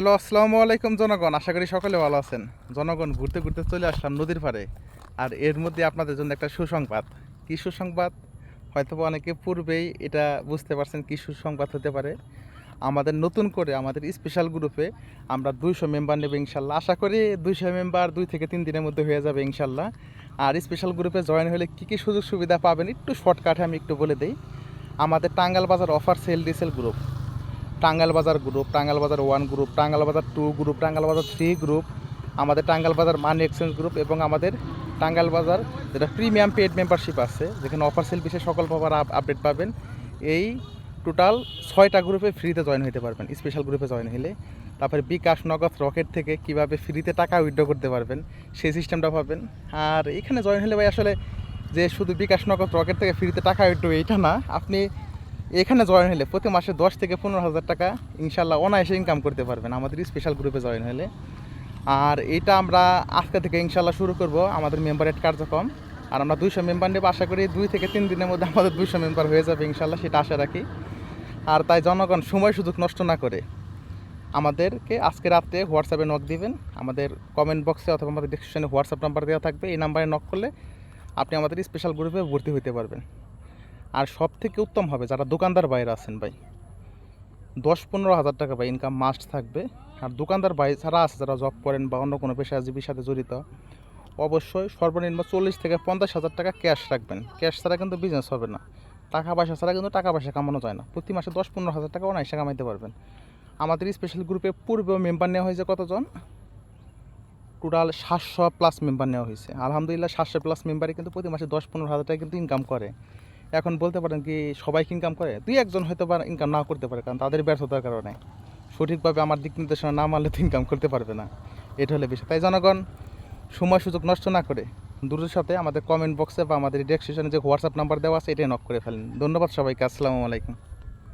Hello, আসসালামু আলাইকুম জনগণ, আশা করি সকলে ভালো আছেন। জনগণ, ঘুরতে ঘুরতে চলে আসলাম নদীর পাড়ে। আর এর মধ্যে আপনাদের জন্য একটা সুসংবাদ। কী সুসংবাদ? হয়তো অনেকে পূর্বেই এটা বুঝতে পারছেন কী সুসংবাদ হতে পারে। আমাদের নতুন করে আমাদের স্পেশাল গ্রুপে আমরা দুইশো মেম্বার নেব ইনশাল্লাহ। আশা করি দুইশো মেম্বার দুই থেকে তিন দিনের মধ্যে হয়ে যাবে ইনশাল্লাহ। আর স্পেশাল গ্রুপে জয়েন হলে কী কী সুযোগ সুবিধা পাবেন একটু শর্টকাটে আমি একটু বলে দিই। আমাদের টাঙ্গাল বাজার অফার সেল ডিসেল গ্রুপ টাঙ্গাল বাজার গ্রুপ টাঙ্গাল বাজার ওয়ান গ্রুপ টাঙ্গাল বাজার টু গ্রুপ টাঙ্গাল বাজার থ্রি গ্রুপ আমাদের টাঙ্গাল বাজার মানি এক্সচেঞ্জ গ্রুপ এবং আমাদের টাঙ্গাল বাজার যেটা প্রিমিয়াম পেড মেম্বারশিপ আছে, যেখানে অফার সেল বিষয়ে সকল পাবার আপডেট পাবেন। এই টোটাল ছয়টা গ্রুপে ফ্রিতে জয়েন হতে পারবেন স্পেশাল গ্রুপে জয়েন হলে তারপরে বিকাশ, নগদ রকেট থেকে কীভাবে ফ্রিতে টাকা উইথড্র করতে পারবেন, সেই সিস্টেমটা পাবেন। আর এখানে জয়েন হলে ভাই আসলে যে শুধু বিকাশ, নগদ রকেট থেকে ফ্রিতে টাকা উইথড্র এইটা না। আপনি এখানে জয়েন হলে প্রতি মাসে দশ থেকে পনেরো হাজার টাকা ইনশাল্লাহ অনায়াসে ইনকাম করতে পারবেন আমাদের স্পেশাল গ্রুপে জয়েন হলে। আর এটা আমরা আজকে থেকে ইনশাল্লাহ শুরু করব আমাদের মেম্বারের কার্যক্রম। আর আমরা দুইশো মেম্বার নেব, আশা করি দুই থেকে তিন দিনের মধ্যে আমাদের দুইশো মেম্বার হয়ে যাবে ইনশাল্লাহ, সেটা আশা রাখি। আর তাই জনগণ সময় সুযোগ নষ্ট না করে আমাদেরকে আজকে রাতে হোয়াটসঅ্যাপে নক দিবেন। আমাদের কমেন্ট বক্সে অথবা আমাদের ডিসক্রিপশনে হোয়াটসঅ্যাপ নাম্বার দেওয়া থাকবে, এই নাম্বারে নক করলে আপনি আমাদের স্পেশাল গ্রুপে ভর্তি হতে পারবেন। আর সব থেকে উত্তম হবে যারা দোকানদার বাইরে আছেন ভাই। দশ পনেরো হাজার টাকা ভাই ইনকাম মাস্ট থাকবে। আর দোকানদার বাইরে ছাড়া আছে, যারা জব করেন বা অন্য কোনো পেশাজীবীর সাথে জড়িত, অবশ্যই সর্বনিম্ন চল্লিশ থেকে পঞ্চাশ হাজার টাকা ক্যাশ রাখবেন। ক্যাশ ছাড়া কিন্তু বিজনেস হবে না। টাকা পয়সা ছাড়া কিন্তু টাকা পয়সা কামানো যায় না। প্রতি মাসে দশ পনেরো হাজার টাকা অনায়াসে কামাইতে পারবেন। আমাদের স্পেশাল গ্রুপে পূর্বেও মেম্বার নেওয়া হয়েছে কতজন? টোটাল সাতশো প্লাস মেম্বার নেওয়া হয়েছে। আলহামদুলিল্লাহ, সাতশো প্লাস মেম্বারই কিন্তু প্রতি মাসে দশ পনেরো হাজার টাকা কিন্তু ইনকাম করে। এখন বলতে পারেন কি, সবাই ইনকাম করে, দুই একজন হয়তো বা ইনকাম না করতে পারে, কারণ তাদের ব্যর্থতার কারণে। সঠিকভাবে আমার দিক নির্দেশনা না মানলে তো ইনকাম করতে পারবে না। এটা হলে বিষয়। তাই জনগণ, সময় সুযোগ নষ্ট না করে দূরের সাথে আমাদের কমেন্ট বক্সে বা আমাদের ডেস্ক্রিপশনে যে হোয়াটসঅ্যাপ নাম্বার দেওয়া আছে, এটাই নক করে ফেলেন। ধন্যবাদ সবাইকে। আসসালামু আলাইকুম।